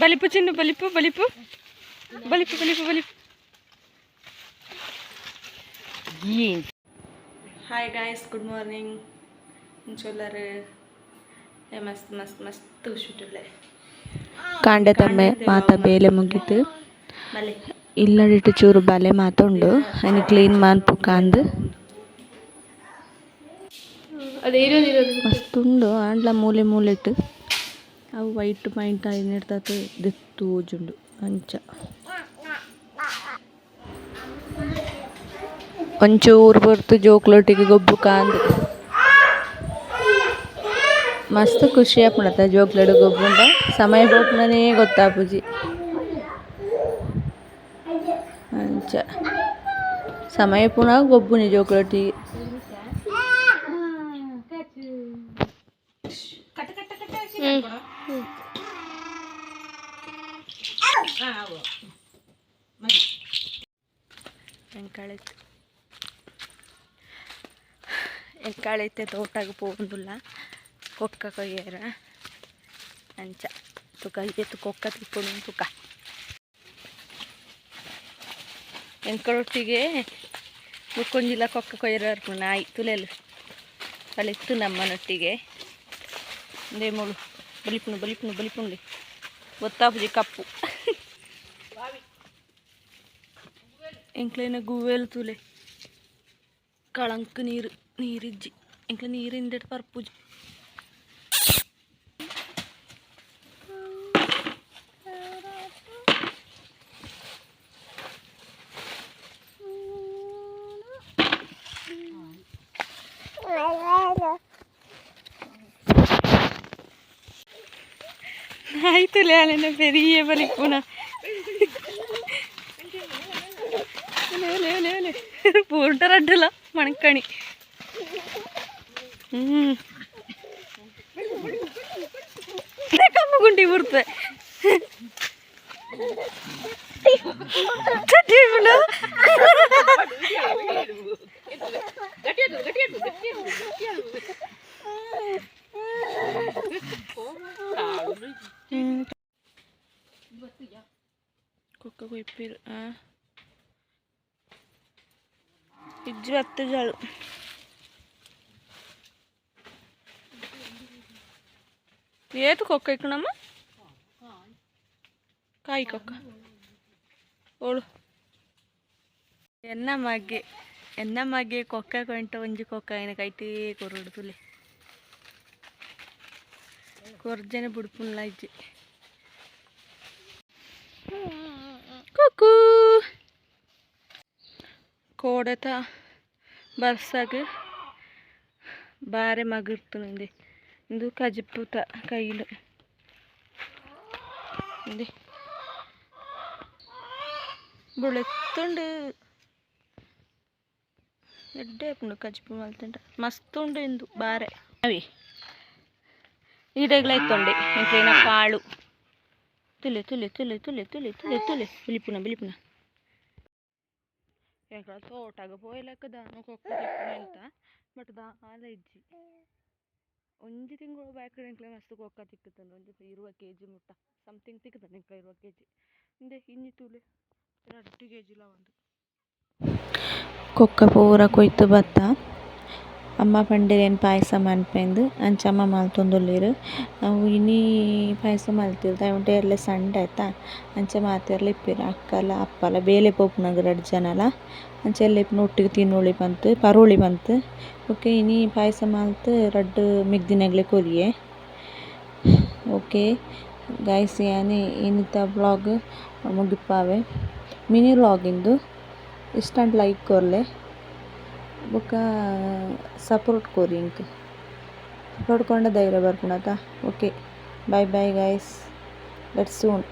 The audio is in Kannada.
ಬಲಿಪು ಚಿನ್ನು ಬಲಿಪು ಬಲಿಪು. ಬಲಿಪು ಬಲಿಪು ಬಲಿಪು. ಹಾಯ್ ಗಾಯ್ಸ್ ಗುಡ್ ಮಾರ್ನಿಂಗ್ ಚೊಲ್ಲರು ಏ ಮಸ್ತ್ ಮಸ್ತ್ ಮಸ್ತ್ ಶುಟುಳ್ಳೆ ಕಾಂಡ ತಮ್ಮೆ ಮಾತ ಬೇಲೆ ಮುಗೀತು. ಇಲ್ಲಡಿಟ್ಟು ಚೂರು ಬಲೆ ಮಾತುಂಡು. ಅನಿ ಕ್ಲೀನ್ ಮಾನ್ಪು ಕಾಂದು. ಅದೇ ಇರೋದು ಮಸ್ತ್ ಮಸ್ತುಂಡು ಆಂಡ್ಲ ಮೂಲೆ ಮೂಲೆಟ್. ಅವು ವೈಟ್ ಪೈಂಟ್ ಏನಿರ್ತದೆ ದೆತ್ತು ಓಜುಂಡು ಅಂಚ ಒಂಚೂರು ಬರ್ತು ಜೋಕ್ಲೊಟ್ಟಿಗೆ ಗೊಬ್ಬು ಕಾಂದು ಮಸ್ತ್ ಖುಷಿ ಆಪುಂಡತ ಜೋಕ್ಲೆಡ್ ಗೊಬ್ಬುಂಡ ಸಮಯ ಬೋಪುನನೇ ಗೊತ್ತಾಪುಜಿ ಅಂಚ ಸಮಯ ಪುನಃ ಗೊಬ್ಬುನಿ ಜೋಕ್ಲೊಟ್ಟಿಗೆ ಎಂಕಾಳೈತೆ ಎಂಕಾಳೈತೆ ತೋಟಾಗ ಪೋಂದುಲ್ಲ ಕೊಕ್ಕ ಕೊಯ್ಯರ ಅಂಚ. ತುಕ ಇತ್ತು ಕೊಕ್ಕ ತಿಪ್ಪುಡು ತುಕ. ಎಂಕಳೊಟ್ಟಿಗೆ ಮುಕ್ಕೊಂಜಿಲ್ಲ ಕೊಕ್ಕ ಕೊಯ್ಯರ ಅರ್ಪು ನಾಯಿ ತುಲೆಲು ಅಲ್ಲಿತ್ತು ನಮ್ಮನೊಟ್ಟಿಗೆ. ಒಂದೇ ಮುಳು బలిపును బలిపును బలిపుండి ఒత్తాపుది కప్పు. ఇంకైనా గువ్వేలు తూలే. కళంకు నీరు నీరిజ్జి. ఇంకా నీరు ఇందటి పరుపుజి ஆயத்துல என்ன பெரிய வலி பூனா പൂട്ട റെഡല്ല മണക്കണി കമ്മുണ്ടി പുറത്ത് ചട്ടിയുണ്ടോ കുക്ക കുഴിപ്പിൽ ആ. ഇജ്ജ് പത്ത് ചാളും. ഏത് കൊക്ക വയ്ക്കണമ്മ ഓളു. എന്ന മകെ എന്ന മകെ കൊക്ക കൊണ്ട്? ഒഞ്ച് കൊക്ക അതിനെ കയറ്റി കുറു കൊടുത്തില്ലേ കുറച്ചനെ പിടിപ്പുള്ള ಕೋಡತ ಬರ್ಸಾಗ ಬಾರೆ ಮಗಿರ್ತುಂದೆ ಇಂದು ಕಜಿಪುತ ಕೈಲು ಇಂದೆ ಬುಳೆತ್ತುಂಡು ಎಡ್ಡೆ ಪುಂಡು ಕಜಿಪು ಮಲ್ತಂಡ ಮಸ್ತುಂಡು ಇಂದು ಬಾರೆ ಅವಿ ಈಡಗ್ಲ ಇತ್ತೊಂಡೆ ಎಂಕ್ಲೇನ ಕಾಳು ತುಲೆ ತುಲೆ ತುಲೆ ತುಲೆ ತುಲೆ ತುಲೆ ತುಲೆ ಬಿಲಿಪುನ ಬಿಲಿಪುನ ಎಂಕಳ ತೋಟಾಗ ಪೋಯ್ಲಕ್ಕ ದಾನ ಕೊಕ್ಕ ಅಂತ ಬಟ್ ದಾಲ ಇಜ್ಜಿ. ಒಂಜಿ ತಿಂಗಳು ಬ್ಯಾಕ್ ಎಂಕ್ಲೆ ಮಸ್ತ್ ಕೊಕ್ಕ ತಿಕ್ಕುತ್ತಂಡು ಒಂಜಿ ಇರುವ ಕೆ ಜಿ ಮುಟ್ಟ ಸಮಥಿಂಗ್ ತಿಕ್ಕದ ಎಂಕ್ಲ ಇರುವ ಕೆ ಜಿ ಇಂದೆ ಇಂಜಿ ತೂಲೆ ಎರಡು ಕೆ ಜಿಲ ಒಂದು ಕೊಕ್ಕ ಪೂರ ಕೊಯ್ತು ಬತ್ತ ಅಮ್ಮ ಪಂಡಿರೇನು ಪಾಯಸ ಮನ್ಪೆಂದು ಅಂಚಮ್ಮ ಮಲ್ತೊಂದುಲ್ಲೆರ್. ಅವು ಇನೀ ಪಾಯಸ ಮಲ್ತಿರು ದಯವುಂಟು ಎರ್ಲೆ ಸಂಡೆ ಆಯ್ತಾ, ಅಂಚೆ ಮಾತೆರ್ಲ ಇಪ್ಪಿರು ಅಕ್ಕಲ ಅಪ್ಪಲ ಬೇಲೆ ಪೋಪುನಗ ರಡ್ಡ್ ಜನಲ. ಅಂಚೆ ಎಲ್ಲ ಇಪ್ಪುನ ಒಟ್ಟಿಗೆ ತಿನ್ನೋಳಿ ಬಂತು, ಪರೋಳಿ ಬಂತು. ಓಕೆ ಇನಿ ಪಾಯಸ ಮಲ್ತು ರಡ್ಡ್ ಮಿಗ್ದಿನಗ್ಲೆ ಕೊರಿಯೆ. ಓಕೆ ಗೈಸ್ ಯಾನೆ ಏನಿತ್ತ ಬ್ಲಾಗ್ ಮುಗಿಪಾವೆ ಮಿನಿ ವ್ಲಾಗಿಂದು ಇಷ್ಟಂಟ್ ಲೈಕ್ ಕೊರ್ಲೆ. ಬೊಕ್ಕ ಸಪೋರ್ಟ್ ಕೊರಿ ಇಂಕ್ ಸಪೋರ್ಟ್ ಕೊಂಡ ಧೈರ್ಯ ಬರ್ಪುಣತ okay bye bye guys let's soon